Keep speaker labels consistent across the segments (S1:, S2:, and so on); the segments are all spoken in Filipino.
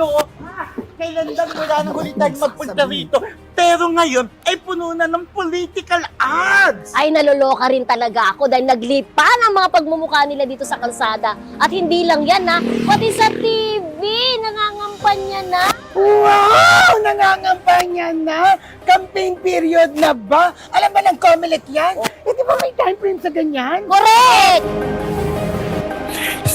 S1: Nakakaloka! Kailan lang wala nang huli tayong magpunta rito. Pero ngayon, ay puno na ng political ads!
S2: Ay, naloloka rin talaga ako dahil naglipa ng mga pagmumukha nila dito sa kalsada. At hindi lang yan ha, pati sa TV, nangangampanya na.
S1: Wow! Nangangampanya na! Campaign period na ba? Alam ba ng Comelec yan? Eh, di ba may time frame sa ganyan?
S2: Correct!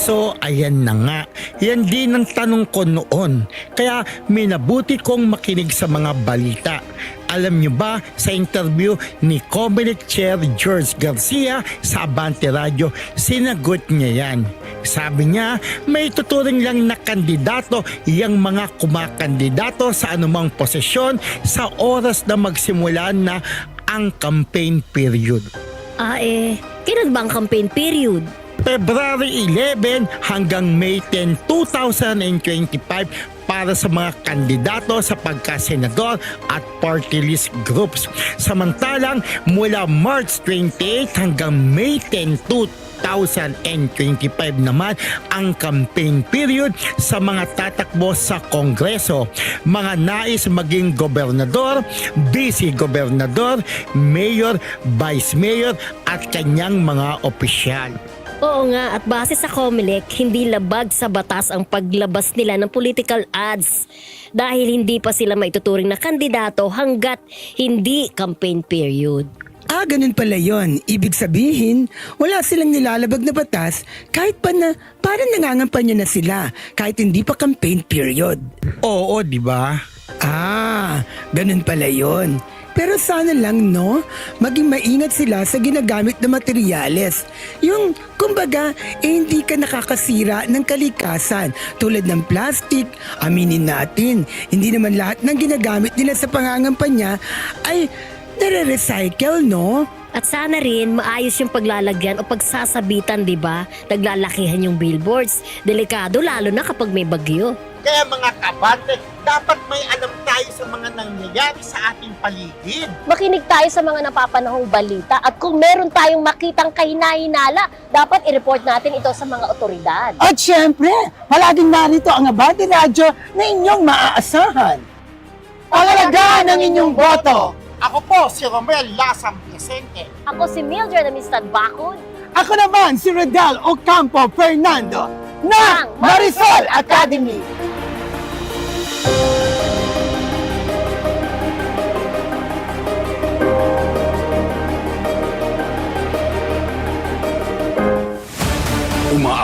S3: So, ayan na nga. Yan din ang tanong ko noon. Kaya minabuti kong makinig sa mga balita. Alam niyo ba sa interview ni Comelec Chair George Garcia sa Abante Radio, sinagot niya yan. Sabi niya, may tuturing lang na kandidato yung mga kumakandidato sa anumang posisyon sa oras na magsimula na ang campaign period.
S2: Ah eh, kailan ba ang campaign period?
S3: February 11 hanggang May 10, 2025 para sa mga kandidato sa pagkasenador at party list groups. Samantalang mula March 28 hanggang May 10, 2025 naman ang campaign period sa mga tatakbo sa Kongreso, mga nais maging gobernador, vice-gobernador, mayor, vice-mayor at kanyang mga opisyal.
S2: Oo nga, at base sa COMELEC, hindi labag sa batas ang paglabas nila ng political ads dahil hindi pa sila maituturing na kandidato hanggat hindi campaign period.
S4: Ah, ganun pala yon. Ibig sabihin, wala silang nilalabag na batas kahit pa na parang nangangampanya na sila kahit hindi pa campaign period.
S3: Oo, di ba?
S4: Ah, ganun pala yon. Pero sana lang no, maging maingat sila sa ginagamit na materyales. Yung, kumbaga, eh, hindi ka nakakasira ng kalikasan tulad ng plastic. Aminin natin, hindi naman lahat ng ginagamit nila sa pangangampanya ay nare-recycle, no?
S2: At sana rin maayos yung paglalagyan o pagsasabitan, di ba? Naglalakihan yung billboards. Delikado lalo na kapag may bagyo.
S1: Kaya mga kabate, dapat may alam tayo sa mga nangyayari sa ating paligid.
S2: Makinig tayo sa mga napapanahong balita at kung meron tayong makitang kahina-hinala, dapat i-report natin ito sa mga otoridad.
S1: At syempre, palaging narito ang Abante Radio na inyong maaasahan. Pangalagaan ang inyong boto! Ako po si Romel Lasam Vicente.
S2: Ako si Mildred Amistad Bakod.
S1: Ako naman si Redal Ocampo Fernando ng Marisol Academy.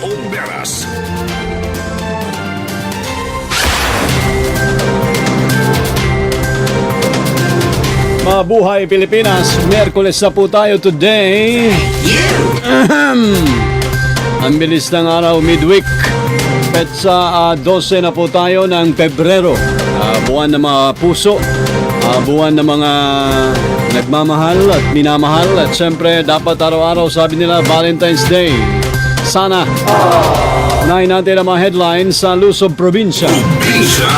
S5: Oberas.
S6: Mabuhay Pilipinas, Merkules na po tayo today. Ang bilis ng araw midweek. Petsa ah, 12 na po tayo ng Pebrero. Ah, buwan ng mga puso, ah, buwan ng mga nagmamahal at minamahal at siyempre dapat araw-araw sabi nila Valentine's Day. Sana Unahin natin ang mga headlines sa Provincia.
S5: Probinsya.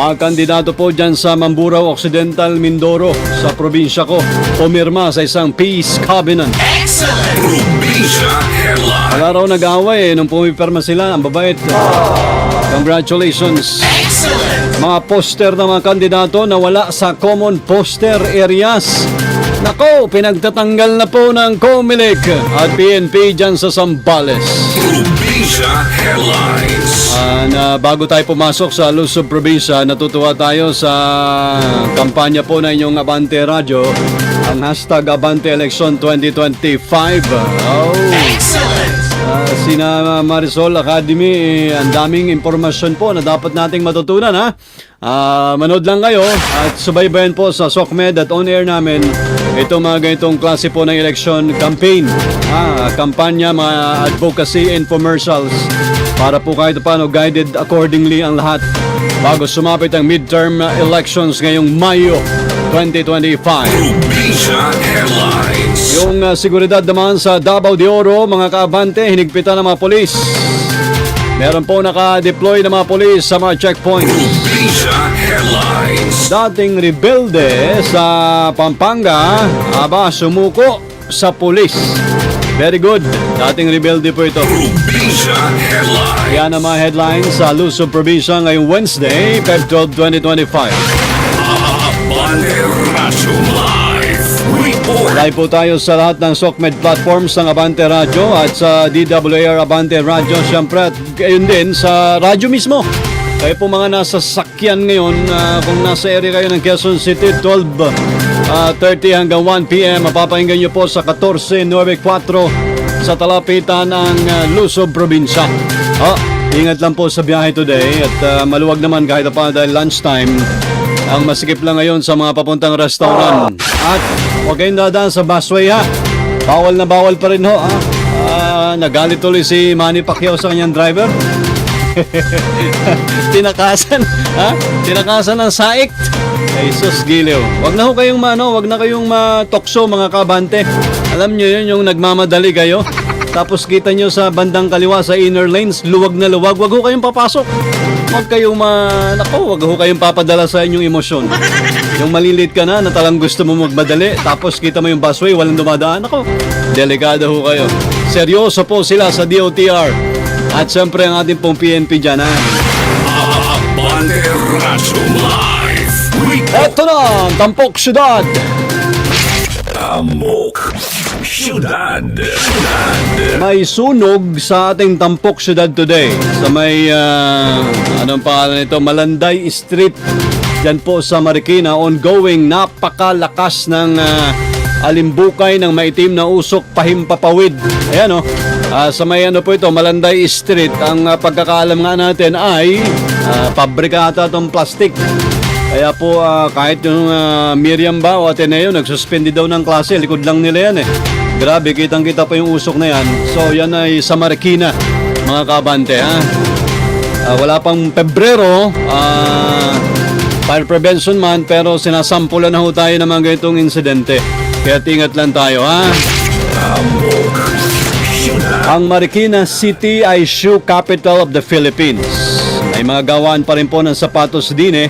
S6: Mga kandidato po dyan sa Mamburao Occidental, Mindoro sa probinsya ko, pumirma sa isang peace covenant.
S5: Probinsya Headline.
S6: Wala raw nag-away eh, nung pumipirma sila, ang babait. Congratulations. Mga poster ng mga kandidato na wala sa common poster areas. Nako, pinagtatanggal na po ng COMELEC at PNP dyan sa Sambales.
S5: Probinsya Headlines.
S6: Ah, na bago tayo pumasok sa Luzon Probinsya, natutuwa tayo sa kampanya po na inyong Abante Radio, ang hashtag Abante Election 2025. Oh. Ah, sina Marisol Academy, eh, ang daming impormasyon po na dapat nating matutunan ha. Ah, manood lang kayo at subaybayan po sa SOCMED at on air namin itong mga ganitong klase po ng election campaign. Ah, kampanya, mga advocacy infomercials para po kahit paano guided accordingly ang lahat bago sumapit ang midterm elections ngayong Mayo 2025.
S5: Probinsya Headlines.
S6: Yung uh, seguridad naman sa Davao de Oro, mga kaabante, hinigpitan ng mga polis. Meron po naka-deploy ng mga polis sa mga checkpoints. Dating rebelde sa Pampanga, aba, sumuko sa polis. Very good. Dating rebelde po ito. Yan ang mga headlines sa Luzon Provincia ngayong Wednesday, Feb 12, 2025.
S5: Abante Radio Live.
S6: Po tayo sa lahat ng SOCMED platforms ng Abante Radio at sa DWAR Abante Radio syempre at gayon din sa radyo mismo. Kayo po mga nasa sakyan ngayon, ah, kung nasa area kayo ng Quezon City, 12, ah, 30 hanggang 1 p.m. Mapapakinggan nyo po sa 1494 sa talapitan ng ah, Luzon Probinsya. Oh, ingat lang po sa biyahe today at ah, maluwag naman kahit pa dahil lunchtime. Ang masikip lang ngayon sa mga papuntang restaurant. At huwag kayong dadaan sa busway ha. Bawal na bawal pa rin ho ha. Ah, nagalit tuloy si Manny Pacquiao sa kanyang driver. Tinakasan, ha? Tinakasan ng saik. Ay, sus, giliw. Wag na ho kayong mano, wag na kayong matokso mga kabante. Alam nyo yun, yung nagmamadali kayo. Tapos kita nyo sa bandang kaliwa sa inner lanes, luwag na luwag. Wag ho kayong papasok. Huwag kayong ma... Nako, wag ho kayong papadala sa inyong emosyon. Yung malilit ka na, na talang gusto mo magmadali, tapos kita mo yung busway, walang dumadaan. Nako, delikado ho kayo. Seryoso po sila sa DOTR. At siyempre ang ating pong PNP dyan, ha?
S5: Abante Radio Live.
S6: Eto na, Tampok Syudad.
S5: Amok. Syudad. Syudad.
S6: May sunog sa ating Tampok Syudad today. Sa may, ah, anong pangalan nito? Malanday Street. Yan po sa Marikina. Ongoing, napakalakas ng ah, alimbukay ng maitim na usok pahimpapawid. Ayan o. Ah, sa may ano po ito, Malanday Street. Ang ah, pagkakaalam nga natin ay ah, pabrika ata itong plastic. Kaya po ah, kahit yung ah, Miriam ba o Ateneo nagsuspende daw ng klase, likod lang nila yan eh. Grabe, kitang-kita pa yung usok na yan. So yan ay sa Marikina, mga kabante ha. Ah, wala pang Pebrero, ah, fire prevention man, pero sinasampulan na ho tayo ng mga ganitong insidente. Kaya ingat lang tayo ha. Ang Marikina City ay shoe capital of the Philippines. May mga gawaan pa rin po ng sapatos din eh.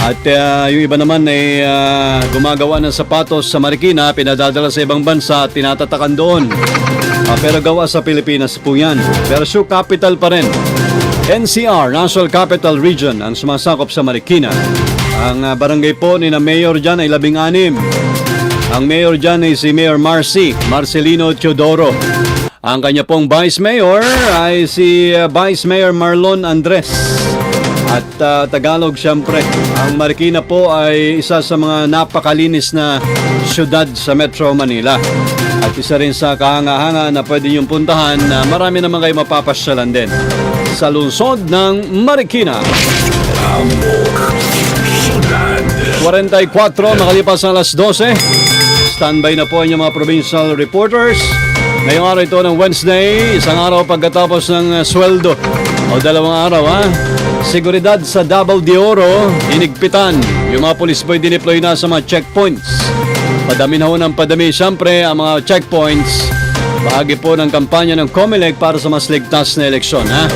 S6: At ah, yung iba naman ay ah, gumagawa ng sapatos sa Marikina, pinadadala sa ibang bansa at tinatatakan doon. Ah, pero gawa sa Pilipinas po yan. Pero shoe capital pa rin. NCR, National Capital Region, ang sumasakop sa Marikina. Ang ah, barangay po ni na Mayor dyan ay labing-anim. Ang mayor dyan ay si Mayor Marcy, Marcelino Teodoro. Ang kanya pong Vice Mayor ay si uh, Vice Mayor Marlon Andres. At uh, Tagalog siyempre. Ang Marikina po ay isa sa mga napakalinis na syudad sa Metro Manila. At isa rin sa kahanga-hanga na pwede niyong puntahan na marami naman kayo mapapasyalan din. Sa lungsod ng Marikina. 44 nakalipas ang alas 12. Standby na po ang mga provincial reporters. Ngayong araw ito ng Wednesday, isang araw pagkatapos ng uh, sweldo. O dalawang araw ha. Seguridad sa Davao de Oro, inigpitan. Yung mga pulis po dineploy na sa mga checkpoints. Padami na ho ng padami, siyempre, ang mga checkpoints. Bahagi po ng kampanya ng COMELEC para sa mas ligtas na eleksyon, ha?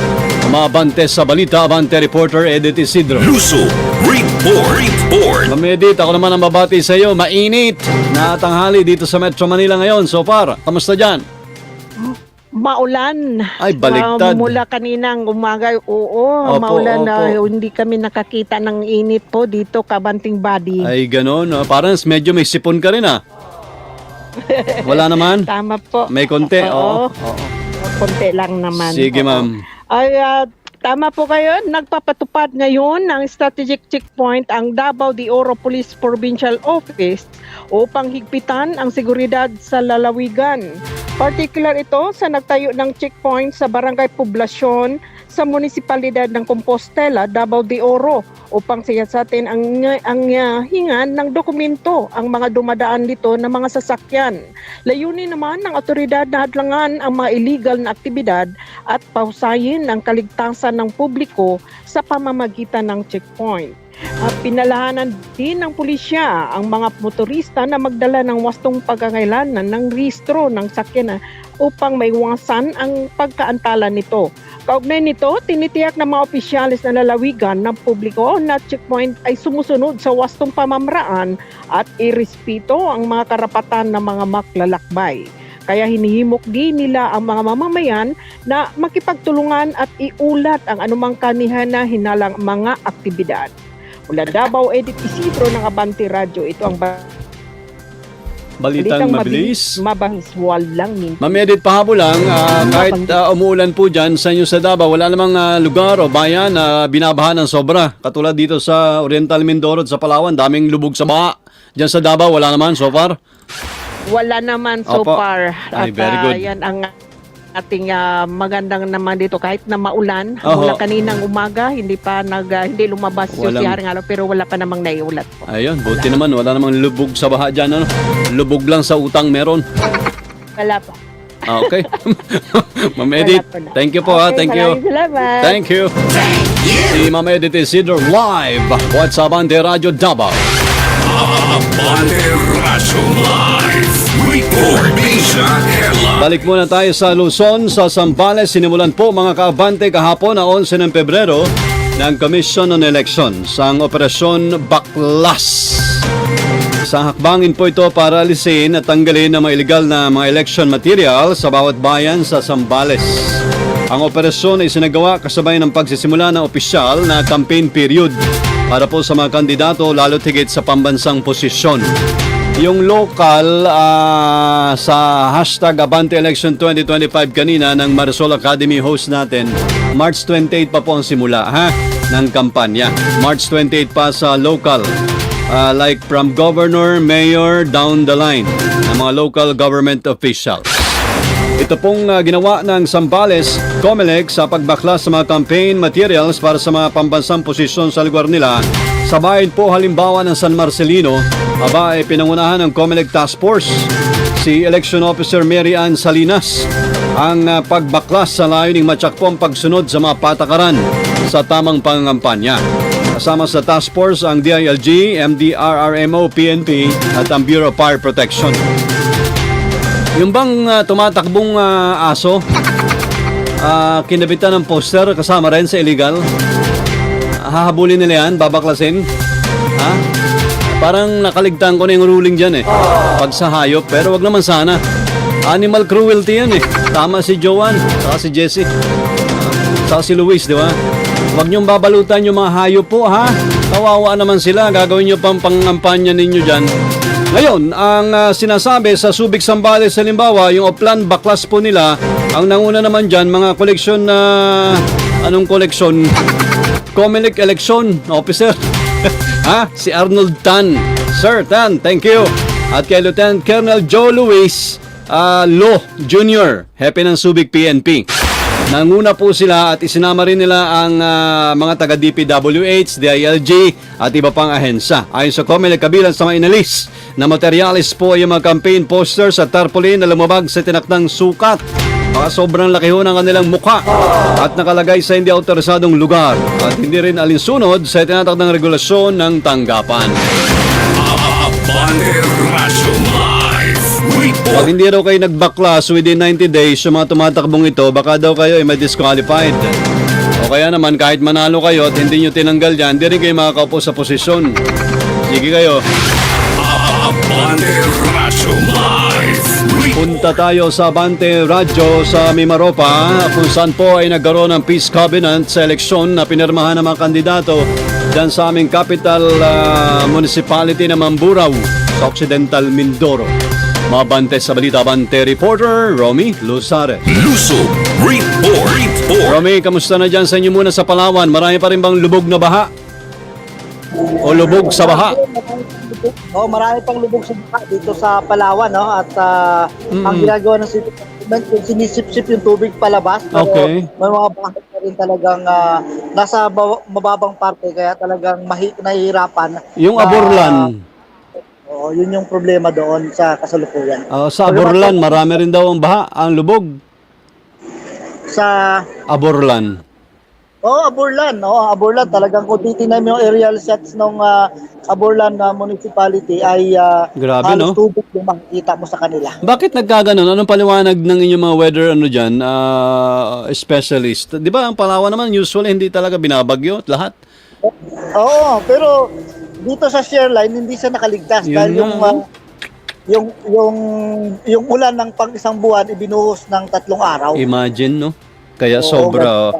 S6: Umabante sa balita, Abante reporter Edith Isidro.
S5: Luso Report. Report.
S6: Ma'am Edith, ako naman ang babati sa iyo. Mainit na tanghali dito sa Metro Manila ngayon. So far, kamusta dyan?
S7: Maulan.
S6: Ay, baliktad.
S7: Ah, mula kaninang umaga, oo,
S6: Opo,
S7: maulan na
S6: opo.
S7: hindi kami nakakita ng init po dito, Kabanting Body.
S6: Ay, ganon. ah. Parang medyo may sipon ka rin, ah. Wala naman?
S7: Tama po.
S6: May konti, oo.
S7: Oo. Konti lang naman.
S6: Sige,
S7: Oo.
S6: ma'am.
S7: Ay, ah, tama po kayo. Nagpapatupad ngayon ng strategic checkpoint ang Davao de Oro Police Provincial Office upang higpitan ang seguridad sa lalawigan. Particular ito sa nagtayo ng checkpoint sa Barangay Poblasyon sa munisipalidad ng Compostela, Davao de Oro upang siyasatin ang, ang uh, hingan ng dokumento ang mga dumadaan dito ng mga sasakyan. Layunin naman ng otoridad na hadlangan ang mga illegal na aktibidad at pausayin ang kaligtasan ng publiko sa pamamagitan ng checkpoint. At pinalahanan din ng pulisya ang mga motorista na magdala ng wastong pagkakailanan ng rehistro ng sakyan upang maiwasan ang pagkaantala nito. Kaugnay nito, tinitiyak ng mga opisyalis na lalawigan ng publiko na checkpoint ay sumusunod sa wastong pamamaraan at irespeto ang mga karapatan ng mga maklalakbay. Kaya hinihimok din nila ang mga mamamayan na makipagtulungan at iulat ang anumang kanihan na hinalang mga aktibidad. Mula Davao, Edit Isidro ng Abante Radio. Ito ang ba-
S6: Balitang mabilis.
S7: mabahis, walang min.
S6: Ma'am Edith, pahabol lang, ah, kahit ah, umuulan po dyan sa inyo sa Davao, wala namang ah, lugar o bayan na binabaha ng sobra. Katulad dito sa Oriental Mindoro sa Palawan, daming lubog sa baha. Dyan sa Davao, wala naman so far.
S7: Wala naman so
S6: Opo.
S7: far.
S6: Ay,
S7: At
S6: very
S7: ah,
S6: good.
S7: yan ang ating ah, magandang naman dito kahit na maulan
S6: Oho.
S7: mula kaninang umaga hindi pa nag ah, hindi lumabas yung
S6: Walang-
S7: si Haring Araw pero wala pa namang naiulat po.
S6: Ayun, buti naman, wala namang lubog sa baha dyan. Ano? Lubog lang sa utang meron.
S7: Wala pa.
S6: Ah, okay. Ma'am Edith,
S7: Wala
S6: thank you po ha,
S7: Okay,
S6: thank you.
S7: Salamat.
S6: Thank you. Si Ma'am Edith Isidro live. What's up, Ante Radio Davao?
S5: Abante Radyo Live.
S6: Balik muna tayo sa Luzon, sa Sambales. Sinimulan po mga kaabante kahapon na 11 ng Pebrero ng Commission on Elections ang Operasyon Baklas. Sa hakbangin po ito para alisin at tanggalin ang mga illegal na mga election material sa bawat bayan sa Sambales. Ang operasyon ay sinagawa kasabay ng pagsisimula ng opisyal na campaign period para po sa mga kandidato lalo higit sa pambansang posisyon. Yung local ah, sa hashtag Abante Election 2025 kanina ng Marisol Academy host natin, March 28 pa po ang simula ha, ng kampanya. March 28 pa sa local. Ah, like from governor, mayor, down the line ng mga local government officials. Ito pong ah, ginawa ng Sambales, COMELEC sa pagbaklas sa mga campaign materials para sa mga pambansang posisyon sa lugar nila. Sa bayan po halimbawa ng San Marcelino, aba ay pinangunahan ng COMELEC Task Force si Election Officer Mary Ann Salinas ang ah, pagbaklas sa layuning matyak po ang pagsunod sa mga patakaran sa tamang pangangampanya. Kasama sa task force ang DILG, MDRRMO, PNP at ang Bureau of Fire Protection. Yung bang ah, tumatakbong ah, aso, ah, kinabitan ng poster kasama rin sa illegal, hahabulin nila yan, babaklasin. Ha? Parang nakaligtaan ko na yung ruling dyan eh. Pag sa hayop, pero wag naman sana. Animal cruelty yan eh. Tama si Joanne, saka si Jesse, saka si Luis, di ba? Huwag niyong babalutan yung mga hayop po ha. Kawawa naman sila, gagawin niyo pang pangampanya ninyo dyan. Ngayon, ang ah, sinasabi sa Subic Sambales halimbawa, yung Oplan Baklas po nila, ang nanguna naman dyan, mga koleksyon na... anong koleksyon? Comelec Election Officer. ha? Si Arnold Tan. Sir Tan, thank you. At kay Lieutenant Colonel Joe Luis ah, Lo Jr., happy ng Subic PNP. Nanguna po sila at isinama rin nila ang ah, mga taga DPWH, DILG at iba pang ahensya. Ayon sa COMELEC kabilang sa mga inalis na materyales po ay mga campaign posters at tarpaulin na lumabag sa tinakdang sukat Baka sobrang laki ho ng kanilang mukha at nakalagay sa hindi autorisadong lugar at hindi rin alinsunod sa tinatakdang regulasyon ng tanggapan. Pag hindi raw kayo nagbaklas within 90 days yung mga tumatakbong ito, baka daw kayo ay may disqualified. O kaya naman kahit manalo kayo at hindi nyo tinanggal yan, hindi rin kayo makakaupo sa posisyon. Sige kayo.
S5: Report.
S6: Punta tayo sa Abante Radyo sa Mimaropa kung saan po ay nagkaroon ng Peace Covenant sa eleksyon na pinirmahan ng mga kandidato dyan sa aming capital ah, municipality na Mamburao sa Occidental Mindoro. Mabante sa balita Abante reporter Romy Luzare.
S5: Lusob Report. Report.
S6: Romy, kamusta na dyan sa inyo muna sa Palawan? Marami pa rin bang lubog na baha? O lubog sa baha?
S8: Oh, marami pang lubog sa baka dito sa Palawan, no? At ah, ang ginagawa ng city government, yung sinisip-sip yung tubig palabas. Pero
S6: Okay.
S8: may mga bahay pa rin talagang ah, nasa ba- mababang parte, kaya talagang mahi- nahihirapan.
S6: Yung
S8: na-
S6: Aborlan.
S8: Oo, yun yung problema doon sa kasalukuyan.
S6: ah, sa Aborlan, marami rin daw ang baha, ang lubog.
S8: Sa
S6: Aborlan.
S8: Oh, Aburlan, oh, Aburlan talagang kung titingnan mo yung aerial shots ng ah, Aburlan na municipality ay ah,
S6: Grabe,
S8: halos
S6: no?
S8: tubig yung makikita mo sa kanila.
S6: Bakit nagkaganon? Anong paliwanag ng inyong mga weather ano diyan, specialist? 'Di ba ang Palawan naman usually hindi talaga binabagyo at lahat.
S8: Oo, pero dito sa share line hindi siya nakaligtas
S6: Yun
S8: dahil yung ah, yung yung yung ulan ng pang isang buwan ibinuhos ng tatlong araw.
S6: Imagine, no? Kaya
S8: Oo,
S6: sobra.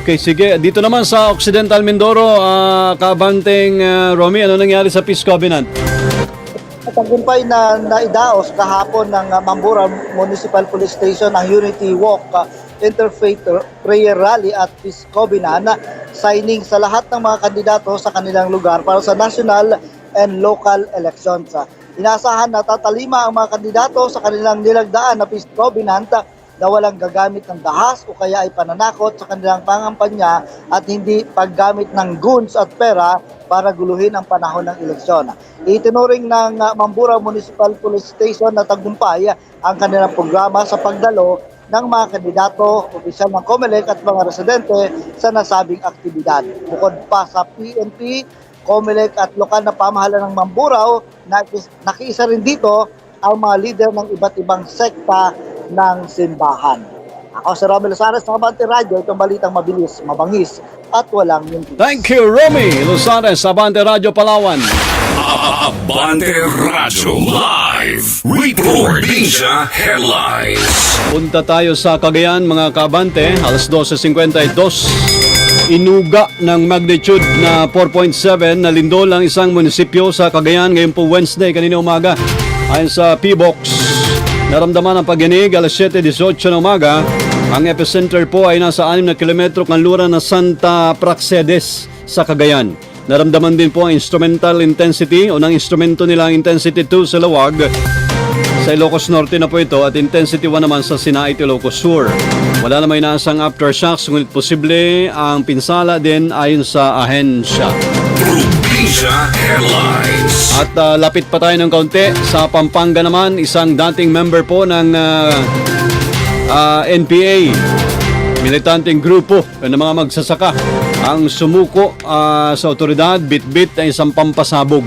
S6: Okay, sige. Dito naman sa Occidental Mindoro, ah, kabanteng ah, Romy, ano nangyari sa Peace Covenant?
S8: Tagumpay na naidaos kahapon ng uh, Mambura Municipal Police Station ang Unity Walk, uh, Interfaith Prayer Rally at Peace Covenant na signing sa lahat ng mga kandidato sa kanilang lugar para sa national and local elections. Uh, Inasahan na tatalima ang mga kandidato sa kanilang nilagdaan na Peace Covenant uh, na walang gagamit ng dahas o kaya ay pananakot sa kanilang pangampanya at hindi paggamit ng guns at pera para guluhin ang panahon ng eleksyon. Itinuring ng uh, Mambura Municipal Police Station na tagumpay ang kanilang programa sa pagdalo ng mga kandidato, opisyal ng COMELEC at mga residente sa nasabing aktibidad. Bukod pa sa PNP, COMELEC at lokal na pamahalaan ng Mamburao, nakiisa rin dito ang mga leader ng iba't ibang sekta ng simbahan. Ako si Romel Sares ng Abante Radio, itong balitang mabilis, mabangis at walang mintis.
S6: Thank you, Romy Lusares, Abante Radio Palawan.
S5: Abante Radyo Live Report. Probinsya Headlines.
S6: Punta tayo sa Cagayan, mga kabante, alas 12.52. Inuga ng magnitude na 4.7 na lindol ang isang munisipyo sa Cagayan ngayong po Wednesday, kanina umaga. Ayon sa P-Box, naramdaman ang pagyanig alas 7.18 ng umaga. Ang epicenter po ay nasa 6 na kilometro kanluran na Santa Praxedes sa Cagayan. Naramdaman din po ang instrumental intensity o ng instrumento nila ang intensity 2 sa Lawag sa Ilocos Norte na po ito at intensity 1 naman sa Sinait, Ilocos Sur. Wala namang inaasang aftershocks ngunit posible ang pinsala din ayon sa ahensya.
S5: Probinsya Headlines.
S6: At ah, lapit pa tayo ng kaunti sa Pampanga naman, isang dating member po ng ah, ah, NPA, militanteng grupo ng mga magsasaka, ang sumuko ah, sa otoridad, bit-bit ang isang pampasabog.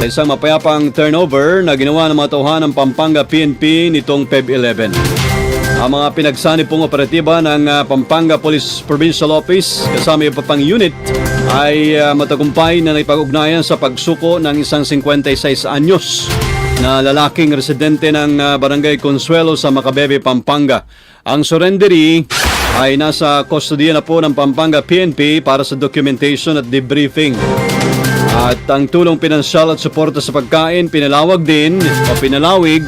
S6: Sa isang mapayapang turnover na ginawa ng mga tauhan ng Pampanga PNP nitong Feb 11. Ang mga pinagsani pong operatiba ng ah, Pampanga Police Provincial Office kasama iba pang unit ay ah, matagumpay na naipag-ugnayan sa pagsuko ng isang 56 anyos na lalaking residente ng ah, Barangay Consuelo sa Macabebe, Pampanga. Ang surrendery ay nasa kustodiya na po ng Pampanga PNP para sa documentation at debriefing. At ang tulong pinansyal at suporta sa pagkain, pinalawag din o pinalawig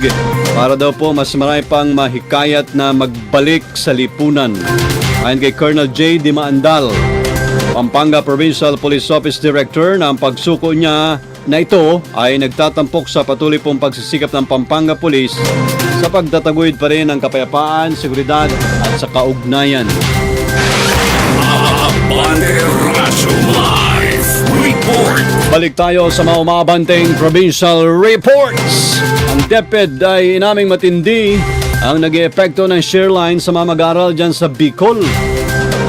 S6: para daw po mas marami pang mahikayat na magbalik sa lipunan. Ayon kay Colonel J. Dimaandal, Pampanga Provincial Police Office Director na ang pagsuko niya na ito ay nagtatampok sa patuloy pong pagsisikap ng Pampanga Police sa pagtataguyod pa rin ng kapayapaan, seguridad at sa kaugnayan. Balik tayo sa mga umabanteng provincial reports. Ang DepEd ay inaming matindi ang nag epekto ng share line sa mga mag-aaral dyan sa Bicol.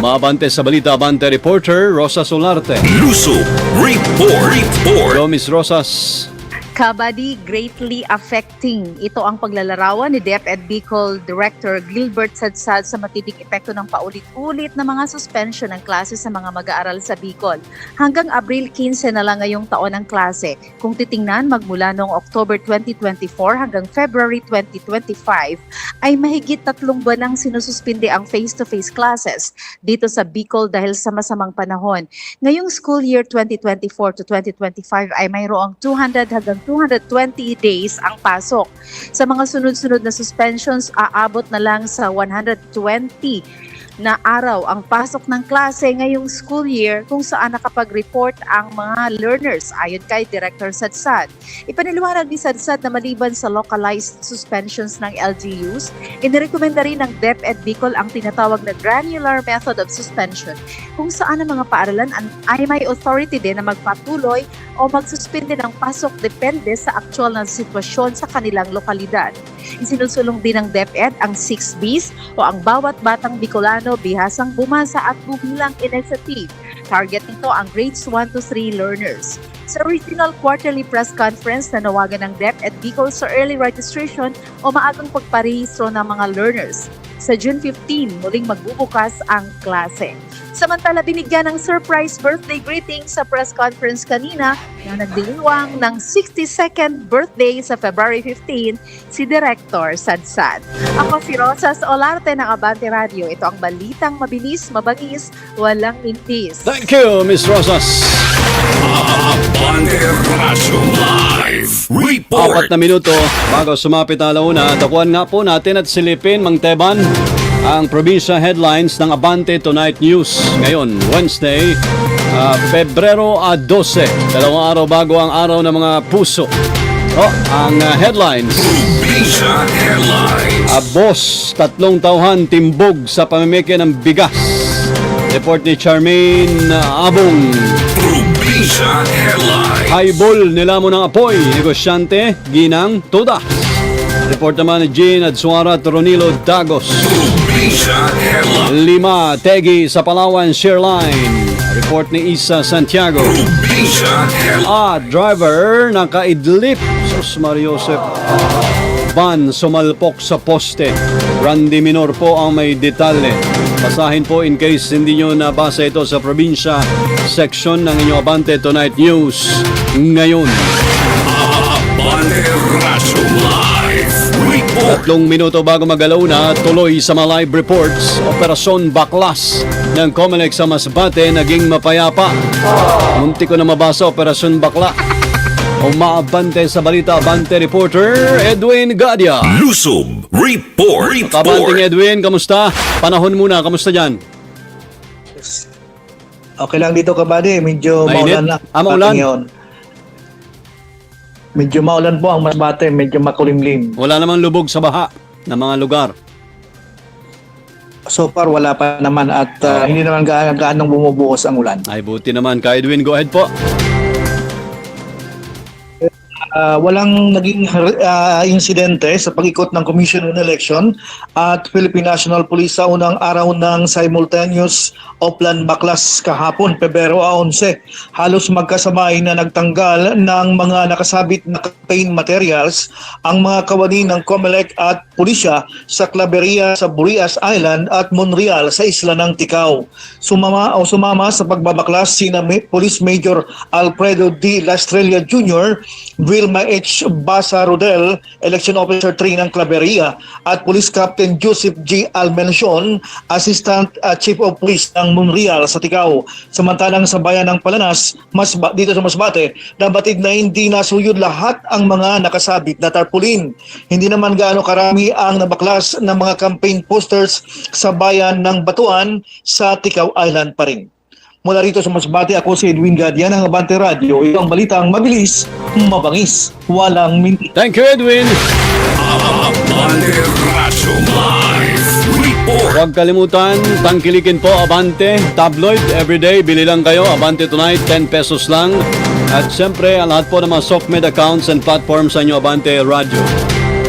S6: Maabante sa balita, Abante reporter Rosa Solarte.
S5: Lusob Report. Report.
S6: Hello, Miss Rosas.
S9: Kabady greatly affecting. Ito ang paglalarawan ni DepEd Bicol Director Gilbert Sadsad sa matinding epekto ng paulit-ulit na mga suspension ng klase sa mga mag-aaral sa Bicol. Hanggang Abril 15 na lang ngayong taon ang klase. Kung titingnan, magmula noong October 2024 hanggang February 2025, ay mahigit tatlong buwan nang sinususpinde ang face-to-face classes dito sa Bicol dahil sa masamang panahon. Ngayong school year 2024 to 2025 ay mayroong 200 hanggang 220 days ang pasok. Sa mga sunod-sunod na suspensions, aabot na lang sa 120 na araw ang pasok ng klase ngayong school year kung saan nakapag-report ang mga learners ayon kay Director Sadsad. Ipaniliwanag ni Sadsad na maliban sa localized suspensions ng LGUs, inirekomenda rin ng DepEd Bicol ang tinatawag na granular method of suspension kung saan ang mga paaralan an- ay may authority din na magpatuloy o magsuspinde ng pasok depende sa actual na sitwasyon sa kanilang lokalidad. Isinusulong din ng DepEd ang 6Bs o ang bawat batang Bicolano bihasang bumasa at bumilang initiative. Target nito ang grades 1 to 3 learners. Sa original quarterly press conference na nawagan ng DepEd Bicol sa early registration o maagang pagparehistro ng mga learners. Sa June 15, muling magbubukas ang klase. Samantala, binigyan ng surprise birthday greeting sa press conference kanina na nagdiriwang ng 62nd birthday sa February 15 si Director Sadsad. Ako si Rosas Olarte ng Abante Radio. Ito ang balitang mabilis, mabangis, walang mintis.
S6: Thank you, Miss Rosas.
S5: Abante Radyo Live. Report.
S6: Apat na minuto bago sumapit ang alauna, takuan nga po natin at silipin, Mang Teban, ang probinsya headlines ng Abante Tonight News. Ngayon, Wednesday, ah, Pebrero a 12. Dalawang araw bago ang araw ng mga puso. Oh, ang ah, headlines.
S5: Probinsya Headlines.
S6: A boss, tatlong tauhan timbog sa pamimigay ng bigas. Report ni Charmaine ah, Abong.
S5: Probinsya Headlines.
S6: Highball nila mo ng apoy, negosyante, ginang, toda. Report naman ni Jean Adsuara Tronilo Dagos. Lima, Tegi sa Palawan Share Line. Report ni Isa Santiago. Ah, driver nakaidlip. Sus Mariosep. Van sumalpok sa poste. Randy Minor po ang may detalye. Basahin po in case hindi nyo nabasa ito sa probinsya section ng inyong Abante Tonight News. Ngayon,
S5: Abante. Report.
S6: Tatlong minuto bago magalaw na tuloy sa mga live reports, Operasyon Baklas ng Comelec sa Masbate naging mapayapa. Munti ko na mabasa Operasyon Bakla. Umaabante sa balita, Abante reporter Edwin Gadia.
S5: Lusob Report. Report.
S6: Edwin, kamusta? Panahon muna, kamusta dyan?
S10: Okay lang dito kabady, medyo
S6: Mainit?
S10: maulan na.
S6: Ah, maulan?
S10: Ngayon. Medyo maulan po ang Masbate, medyo makulimlim.
S6: Wala namang lubog sa baha ng mga lugar.
S10: So far wala pa naman at uh, hindi naman ga gaanong bumubuhos ang ulan.
S6: Ay, buti naman ka Edwin, go ahead po.
S10: Uh, walang naging uh, insidente sa pag-ikot ng Commission on Election at Philippine National Police sa unang araw ng simultaneous Oplan Baklas kahapon, Pebrero 11. Halos magkasabay na nagtanggal ng mga nakasabit na campaign materials ang mga kawani ng COMELEC at pulisya sa Claveria sa Burias Island at Monreal sa isla ng Ticao. Sumama o sumama sa pagbabaklas sina Police Major Alfredo D. Lastrella Jr., Vilma H. Basa Rodel, Election Officer 3 ng Claveria, at Police Captain Joseph G. Almencion, Assistant uh, Chief of Police ng Monreal sa Ticao. Samantalang sa bayan ng Palanas, mas dito sa Masbate, nabatid na hindi nasuyod lahat ang mga nakasabit na tarpaulin. Hindi naman gaano karami ang nabaklas ng mga campaign posters sa bayan ng Batuan sa Ticao Island pa rin. Mula rito sa Masbate, ako si Edwin Gadia ng Abante Radio. Ito ang balitang mabilis, mabangis, walang minti.
S6: Thank you, Edwin.
S5: Abante Radyo Live. Report.
S6: Huwag kalimutan, tangkilikin po Abante, tabloid, everyday, bili lang kayo, Abante Tonight, 10 pesos lang. At siyempre, ang lahat po ng mga SOCMED accounts and platforms sa inyo, Abante Radio.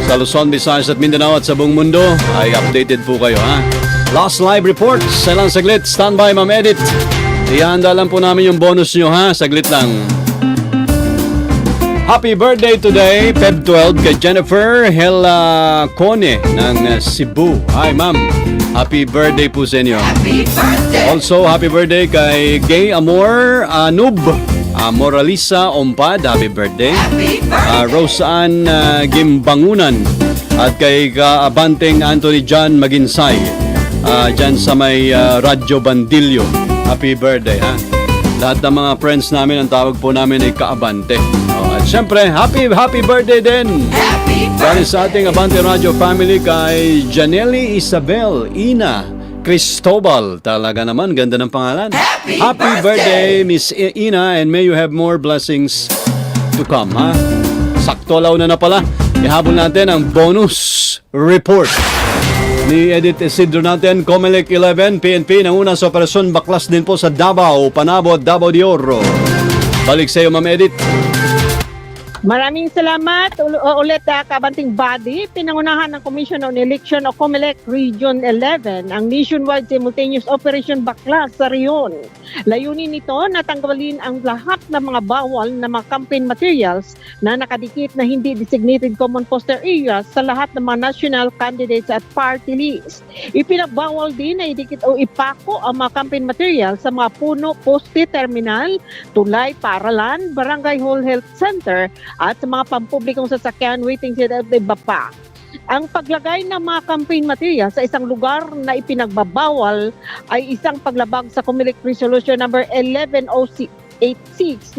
S6: sa Luzon, Visayas at Mindanao at sa buong mundo ay updated po kayo ha. Last live report, sa lang saglit, standby Ma'am Edit. Ihanda lang po namin yung bonus nyo ha, saglit lang. Happy birthday today, Feb 12, kay Jennifer Hela Cone ng uh, Cebu. Hi ma'am, happy birthday po sa inyo. Also, happy birthday kay Gay Amor Anub. Uh, Moralisa Ompad, happy birthday. Uh, Roseanne uh, Gimbangunan. At kay kaabanteng Anthony John Maginsay. Uh, dyan sa may uh, Radyo Bandilyo. Happy birthday, ha? Lahat ng mga friends namin, ang tawag po namin ay kaabante. Oh, at syempre, happy, happy birthday din! Dahil sa ating Abante Radio family kay Janelli Isabel Ina Cristobal. Talaga naman, ganda ng pangalan. Happy, birthday, Miss I- Ina, and may you have more blessings to come, ha? Sakto law na na pala. Ihabol natin ang bonus report ni Edit Isidro natin, Comelec 11, PNP, nanguna sa operasyon baklas din po sa Davao, Panabo, Davao de Oro. Balik sa iyo, Ma'am Edit.
S7: Maraming salamat ul- uh, ulit uh, Kabanting Body. Pinangunahan ng Commission on Election o COMELEC Region 11 ang nationwide simultaneous operation baklas sa Rion. Layunin nito na tanggalin ang lahat ng mga bawal na mga campaign materials na nakadikit na hindi designated common poster areas sa lahat ng mga national candidates at party list. Ipinagbawal din na idikit o ipako ang mga campaign materials sa mga puno, poste, terminal, tulay, paralan, barangay hall health center at sa mga pampublikong sasakyan waiting shed at iba pa. Ang paglagay ng mga campaign material sa isang lugar na ipinagbabawal ay isang paglabag sa Comelec Resolution number 11086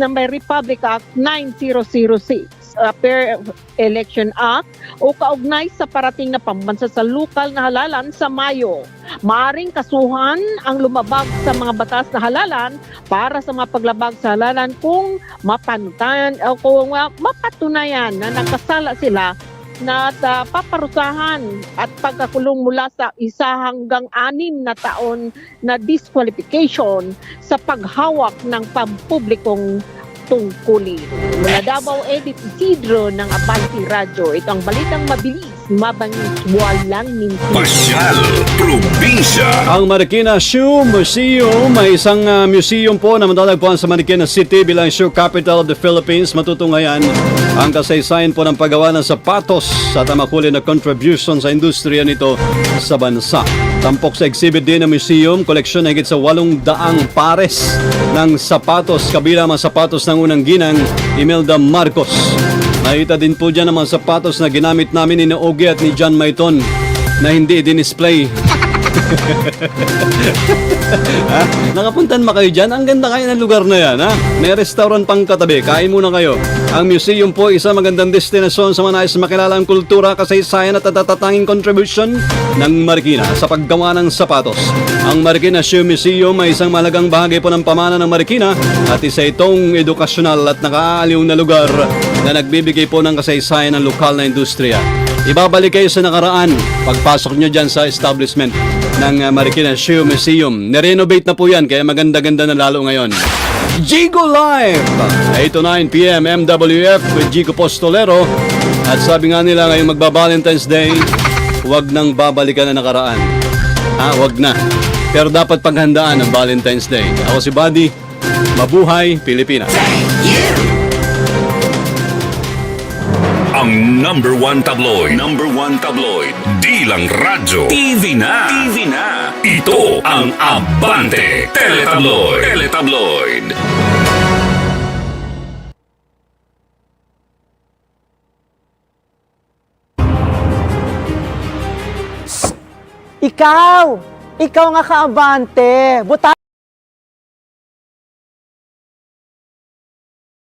S7: ng may Republic Act 9006 uh, per Election Act o kaugnay sa parating na pambansa sa lokal na halalan sa Mayo. Maaring kasuhan ang lumabag sa mga batas na halalan para sa mga paglabag sa halalan kung mapanutan o kung uh, mapatunayan na nakasala sila na uh, paparusahan at pagkakulong mula sa isa hanggang anim na taon na disqualification sa paghawak ng pampublikong tungkulin. Mula Davao Edit Isidro ng Abante Radio. Ito ang balitang mabilis, mabangis, walang mintis.
S5: Pasyal Probinsya.
S6: Ang Marikina Shoe Museum, may isang ah, museum po na matatagpuan sa Marikina City bilang shoe capital of the Philippines. Matutunghayan ang kasaysayan po ng paggawa ng sapatos sa tamakuli na contribution sa industriya nito sa bansa. Tampok sa exhibit din ng museum, koleksyon na higit sa walong daang pares ng sapatos, kabilang mga sapatos ng unang ginang Imelda Marcos. Nakita din po dyan ang mga sapatos na ginamit namin ni Ogie at ni John Maiton na hindi din-display ha? Nakapuntan ba kayo dyan? Ang ganda kayo ng lugar na yan, ha? May restaurant pang katabi. Kain muna kayo. Ang museum po, isa magandang destinasyon sa mga makilala ang kultura, kasaysayan at tatatanging contribution ng Marikina sa paggawa ng sapatos. Ang Marikina Shoe Museum ay isang malagang bahagi po ng pamana ng Marikina at isa itong edukasyonal at nakaaaliw na lugar na nagbibigay po ng kasaysayan ng lokal na industriya. Ibabalik kayo sa nakaraan pagpasok nyo dyan sa establishment ng uh, Marikina Shoe Museum. Nirenovate na po yan kaya maganda-ganda na lalo ngayon. Jigo Live! 8 to 9 p.m. MWF with Jigo Postolero. At sabi nga nila ngayong magba-Valentine's Day, huwag nang babalikan na nakaraan. Ha, huwag na. Pero dapat paghandaan ang Valentine's Day. Ako si Buddy. Mabuhay, Pilipinas.
S5: Ang number one tabloid. Number one tabloid. Di lang radyo. TV na. TV na. Ito ang Abante Teletabloid. Teletabloid.
S1: Ikaw! Ikaw nga kaabante! Buta